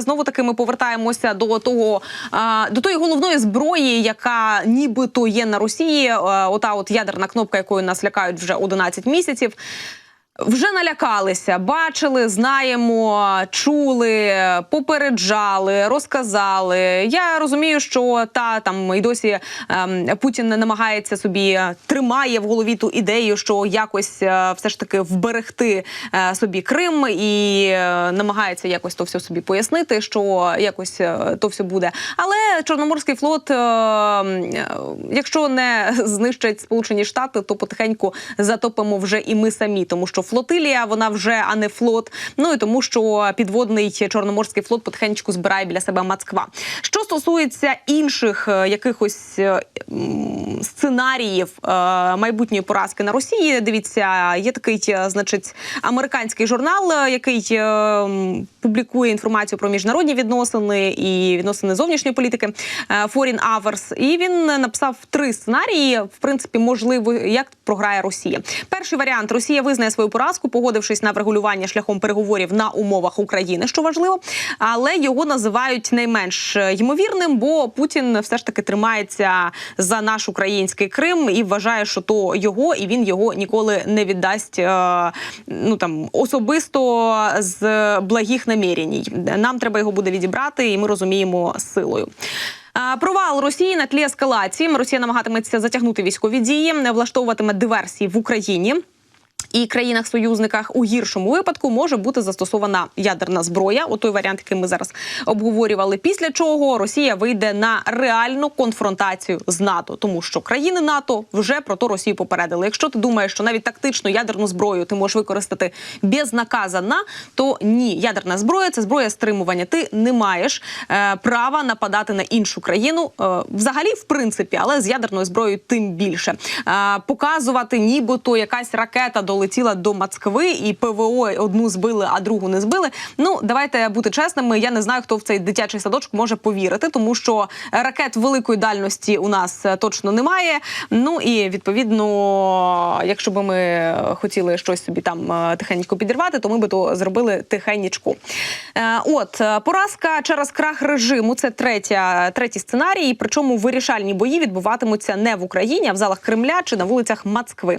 Знову таки ми повертаємося до того до тої головної зброї, яка нібито є на Росії. Е, Ота от ядерна кнопка, якою нас лякають вже 11 місяців. Вже налякалися, бачили, знаємо, чули, попереджали, розказали. Я розумію, що та там і досі ем, Путін намагається собі тримає в голові ту ідею, що якось е, все ж таки вберегти е, собі Крим і е, намагається якось то все собі пояснити, що якось е, то все буде. Але Чорноморський флот, е, е, якщо не знищать Сполучені Штати, то потихеньку затопимо вже і ми самі, тому що флотилія вона вже а не флот. Ну і тому, що підводний чорноморський флот потихеньку збирає біля себе Москва. Що стосується інших е, якихось е, сценаріїв е, майбутньої поразки на Росії, дивіться, є такий, значить, американський журнал, який публікує інформацію про міжнародні відносини і відносини зовнішньої політики Foreign Affairs. І він написав три сценарії. В принципі, можливо, як програє Росія. Перший варіант Росія визнає свою поразку, погодившись на врегулювання шляхом переговорів на умовах України, що важливо, але його називають найменш е, ймовірним, бо Путін все ж таки тримається за наш український Крим і вважає, що то його, і він його ніколи не віддасть е, ну там особисто з благих наміряній. Нам треба його буде відібрати, і ми розуміємо силою. Провал Росії на тлі ескалації. Росія намагатиметься затягнути військові дії, влаштовуватиме диверсії в Україні. І країнах-союзниках у гіршому випадку може бути застосована ядерна зброя. О той варіант, який ми зараз обговорювали. Після чого Росія вийде на реальну конфронтацію з НАТО, тому що країни НАТО вже про то Росію попередили. Якщо ти думаєш, що навіть тактичну ядерну зброю ти можеш використати безнаказано, то ні, ядерна зброя це зброя стримування. Ти не маєш е, права нападати на іншу країну, е, взагалі, в принципі, але з ядерною зброєю тим більше е, показувати, нібито якась ракета долетіла до Москви і ПВО одну збили, а другу не збили. Ну давайте бути чесними. Я не знаю, хто в цей дитячий садочок може повірити, тому що ракет великої дальності у нас е, точно немає. Ну і відповідно, якщо би ми хотіли щось собі там е, тихенько підірвати, то ми би то зробили тихенечку. Е, От поразка через крах режиму. Це третя, третій сценарій. Причому вирішальні бої відбуватимуться не в Україні, а в залах Кремля чи на вулицях Москви.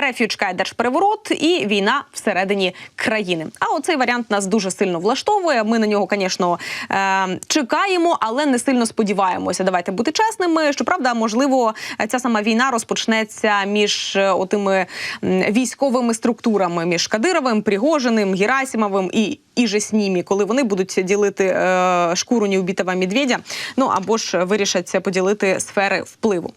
РФ чекає держпереворот і війна всередині країни. А оцей варіант нас дуже сильно влаштовує. Ми на нього, звісно, е, чекаємо, але не сильно сподіваємося. Давайте бути чесними. Щоправда, можливо, ця сама війна розпочнеться між е, отими військовими структурами між Кадировим, Пригожиним, Герасимовим і. І же ними, коли вони будуть ділити е, шкуру неубитого медведя, ну або ж вирішать поділити сфери впливу.